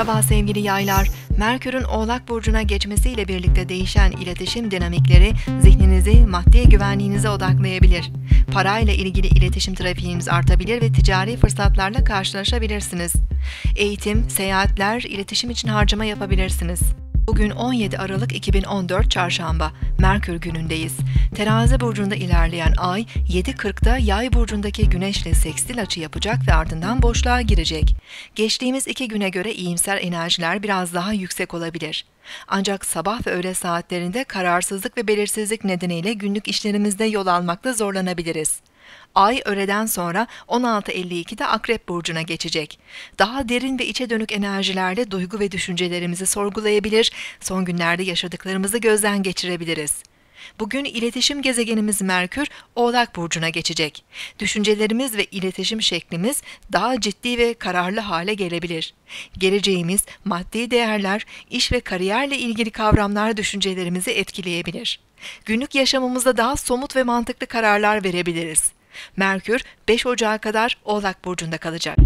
Merhaba sevgili yaylar. Merkür'ün Oğlak Burcu'na geçmesiyle birlikte değişen iletişim dinamikleri zihninizi maddi güvenliğinize odaklayabilir. Parayla ilgili iletişim trafiğiniz artabilir ve ticari fırsatlarla karşılaşabilirsiniz. Eğitim, seyahatler, iletişim için harcama yapabilirsiniz. Bugün 17 Aralık 2014 Çarşamba, Merkür günündeyiz. Terazi burcunda ilerleyen ay 7.40'da Yay burcundaki Güneşle sekstil açı yapacak ve ardından boşluğa girecek. Geçtiğimiz iki güne göre iyimser enerjiler biraz daha yüksek olabilir. Ancak sabah ve öğle saatlerinde kararsızlık ve belirsizlik nedeniyle günlük işlerimizde yol almakta zorlanabiliriz. Ay öğleden sonra 16.52'de Akrep Burcu'na geçecek. Daha derin ve içe dönük enerjilerle duygu ve düşüncelerimizi sorgulayabilir, son günlerde yaşadıklarımızı gözden geçirebiliriz. Bugün iletişim gezegenimiz Merkür, Oğlak Burcu'na geçecek. Düşüncelerimiz ve iletişim şeklimiz daha ciddi ve kararlı hale gelebilir. Geleceğimiz, maddi değerler, iş ve kariyerle ilgili kavramlar düşüncelerimizi etkileyebilir. Günlük yaşamımızda daha somut ve mantıklı kararlar verebiliriz. Merkür 5 Ocağı kadar Oğlak Burcu'nda kalacak.